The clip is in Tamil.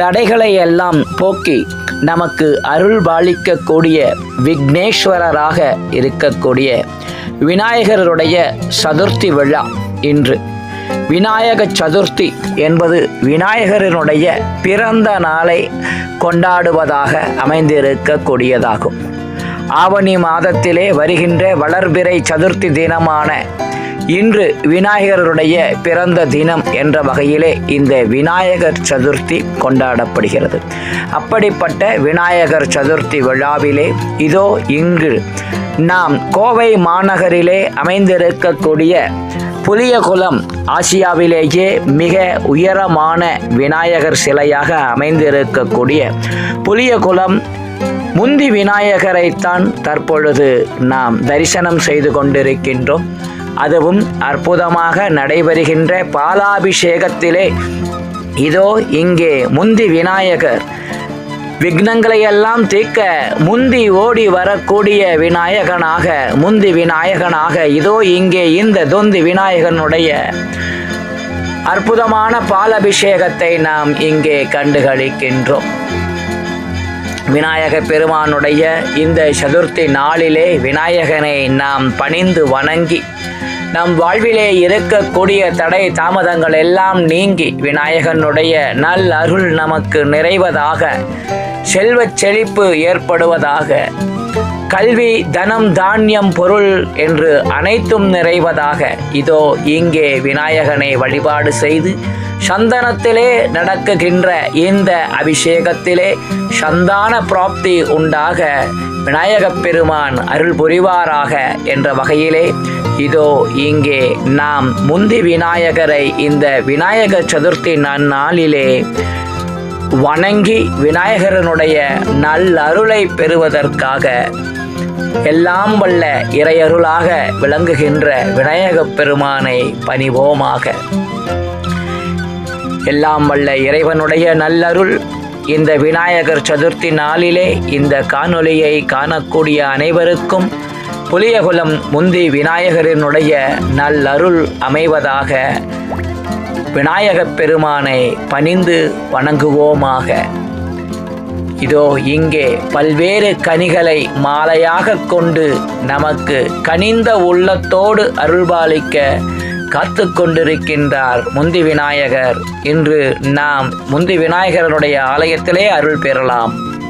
தடைகளை எல்லாம் போக்கி நமக்கு அருள் பாலிக்கக்கூடிய விக்னேஸ்வரராக இருக்கக்கூடிய விநாயகருடைய சதுர்த்தி விழா இன்று. விநாயக சதுர்த்தி என்பது விநாயகரினுடைய பிறந்த நாளை கொண்டாடுவதாக அமைந்திருக்கக்கூடியதாகும். ஆவணி மாதத்திலே வருகின்ற வளர்பிறை சதுர்த்தி தினமான இன்று விநாயகருடைய பிறந்த தினம் என்ற வகையிலே இந்த விநாயகர் சதுர்த்தி கொண்டாடப்படுகிறது. அப்படிப்பட்ட விநாயகர் சதுர்த்தி விழாவிலே இதோ இங்கு நாம் கோவை மாநகரிலே அமைந்திருக்கக்கூடிய புலியகுளம் ஆசியாவிலேயே மிக உயரமான விநாயகர் சிலையாக அமைந்திருக்கக்கூடிய புலியகுளம் முந்தி விநாயகரைத்தான் தற்பொழுது நாம் தரிசனம் செய்து கொண்டிருக்கின்றோம். அதுவும் அற்புதமாக நடைபெறுகின்ற பாலாபிஷேகத்திலே. இதோ இங்கே முந்தி விநாயகர். விக்னங்களையெல்லாம் தீக்க தீர்க்க முந்தி ஓடி வரக்கூடிய விநாயகனாக முந்தி விநாயகனாக இதோ இங்கே இந்த தொந்தி விநாயகனுடைய அற்புதமான பாலபிஷேகத்தை நாம் இங்கே கண்டுகளிக்கின்றோம். விநாயக பெருமானுடைய இந்த சதுர்த்தி நாளிலே விநாயகனை நாம் பணிந்து வணங்கி நம் வாழ்விலே இருக்கக்கூடிய தடை தாமதங்கள் எல்லாம் நீங்கி விநாயகனுடைய நல் அருள் நமக்கு நிறைவதாக செல்வச் செழிப்பு ஏற்படுவதாக கல்வி தனம் தானியம் பொருள் என்று அனைத்தும் நிறைவதாக இதோ இங்கே விநாயகனை வழிபாடு செய்து சந்தனத்திலே நடக்குகின்ற இந்த அபிஷேகத்திலே சந்தான பிராப்தி உண்டாக விநாயகப் பெருமான் அருள் புரிவாராக என்ற வகையிலே இதோ இங்கே நாம் முந்தி விநாயகரை இந்த விநாயக சதுர்த்தி நன்னாளிலே வணங்கி விநாயகரனுடைய நல்லருளை பெறுவதற்காக எல்லாம் வல்ல இறையருளாக விளங்குகின்ற விநாயகப் பெருமானை பணிவோமாக. எல்லாம் வல்ல இறைவனுடைய நல்லருள் இந்த விநாயகர் சதுர்த்தி நாளிலே இந்த காணொலியை காணக்கூடிய அனைவருக்கும் புலியகுலம் முந்தி விநாயகரினுடைய நல்லருள் அமைவதாக விநாயகப் பெருமானை பணிந்து வணங்குவோமாக. இதோ இங்கே பல்வேறு கனிகளை மாலையாக கொண்டு நமக்கு கனிந்த உள்ளத்தோடு அருள்பாலிக்க காத்து கொண்டிருக்கின்றார் முந்தி விநாயகர் இன்று நாம் முந்தி விநாயகருடைய ஆலயத்திலே அருள் பெறலாம்.